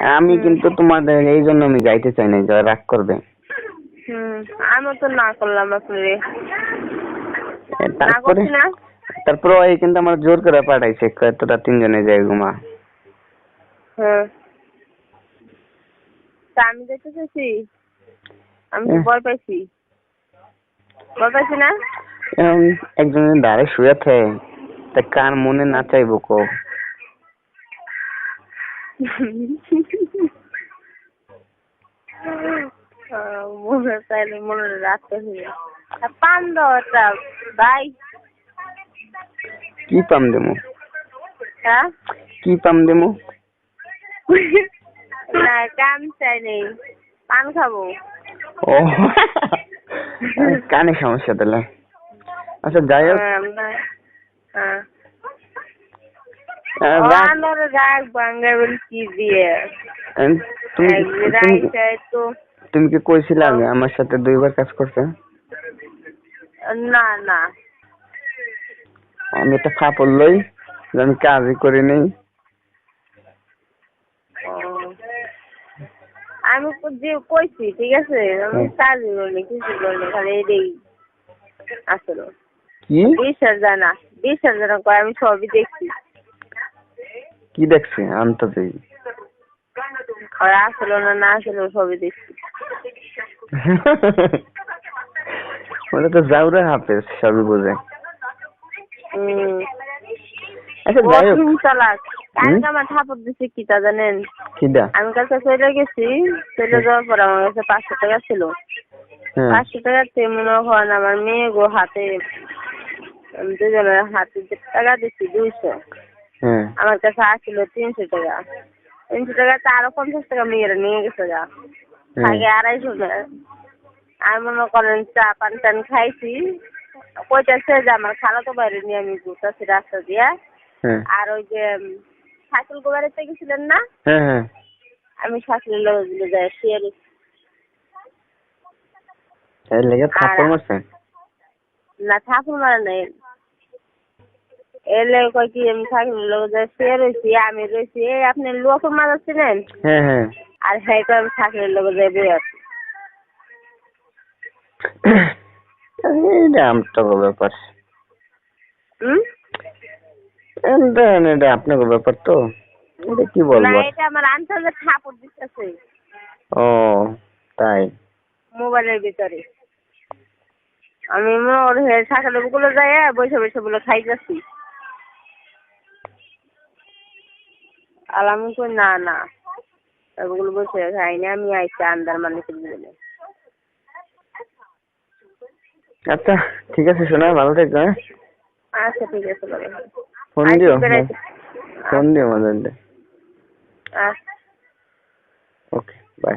আমি কিন্তু তোমাদের এই জন্য আমি যাইতে চাই না যে রাগ করবে। আমি তো না করলাম আসলে। তারপরে তারপরে ওই কিন্তু আমার জোর করে পাঠাইছে তোরা তিনজনে যাই ঘুমা। আমি দেখতে চাইছি? আমি। ভয় পাইছি। ভয় পাইছি না? একজনের দাঁড়ে শুয়ে থাকে তা কার মনে না চাইব কো? মনে চাইলে মনে রাখতে হবে আর পান দাও একটা ভাই কি পাম হ্যাঁ কি পাম দেমু? না কাম চাই নেই। পান খাব। ও কানে সমস্যা তাহলে। আচ্ছা যাই হোক হ্যাঁ, না- হ্যাঁ রাগ কি দিয়ে তুমি তুমি- কি কইছিলে আমার সাথে দুইবার কাজ করছে না না আমি একটা ফাপড় লই আমি কাজই করি নেই আমি যে কইছি ঠিক আছে আমি কাজই করিনি কিছু করিনি খালি এটাই আসলো কি বিশ্বাস যায় না বিশ্বাস যেন করে আমি সবই দেখছি কি দেখছি আনতে আর আসলো না না আসলো সবই দেখছি। ওটা তো জাউরা হাফেজ সবই বোঝে। আচ্ছা যাই হোক। কালকে আমার ঠাকুর দিছে কি তা জানেন আমি কালকে চলে গেছি চলে যাওয়ার পর আমার কাছে পাঁচশো টাকা ছিল। হ্যাঁ। পাঁচশো টাকা মনে হয় আমার মেয়ে গো হাতে দুজনের হাতে টাকা দিচ্ছি দুইশো। আমার কাছে আসছিল তিনশো টাকা। তিনশো টাকা তো আরও পঞ্চাশ টাকা মেয়েরা নিয়ে গেছে যা হ্যাঁ। আগে আড়াইশো টাকা। আর মনে করেন চা পান টান খাইছি। কইতাছে যে আমার খালা তো বাইরে নিয়ে আমি ঘুরতেছি রাস্তা দিয়া। হ্যাঁ। আর ওই যে শাকিল গোবারেতে গেছিলেন না? হ্যাঁ হ্যাঁ। আমি শাকিলের লোক যাই শুয়ে রয়েছি। এর লেগে থাপ্পড় মারছে? না ঠাকুর মারা নেই। এলে কয় কি আমি শাকিলের লোক যাই শুয়ে রয়েছি আমি রয়েছি এই আপনি লোক মারা ছিলেন হ্যাঁ হ্যাঁ। আর হ্যাঁ কয় আমি শাকিলের লোক যাই বই আছি এটা আমটো ব্যাপার। হুম? এটা এটা আপনার ব্যাপার তো। এটা কি না এটা আমার আনসারে ঠাকুর দিতেছে। ও তাই। মোবাইলের ভিতরে। আমি মোর সকালে গুলো যাই বসে বসে বলে খাই যাচ্ছি আর আমি কই না না। ওগুলো বসে খাইনি আমি আইসি আন্দার মানুষের বলে আচ্ছা ঠিক আছে শোনা ভালো থেকো হ্যাঁ। আচ্ছা ঠিক আছে ভালো ফোন দিও ফোন দিও মাঝে। আচ্ছা। Okay bye.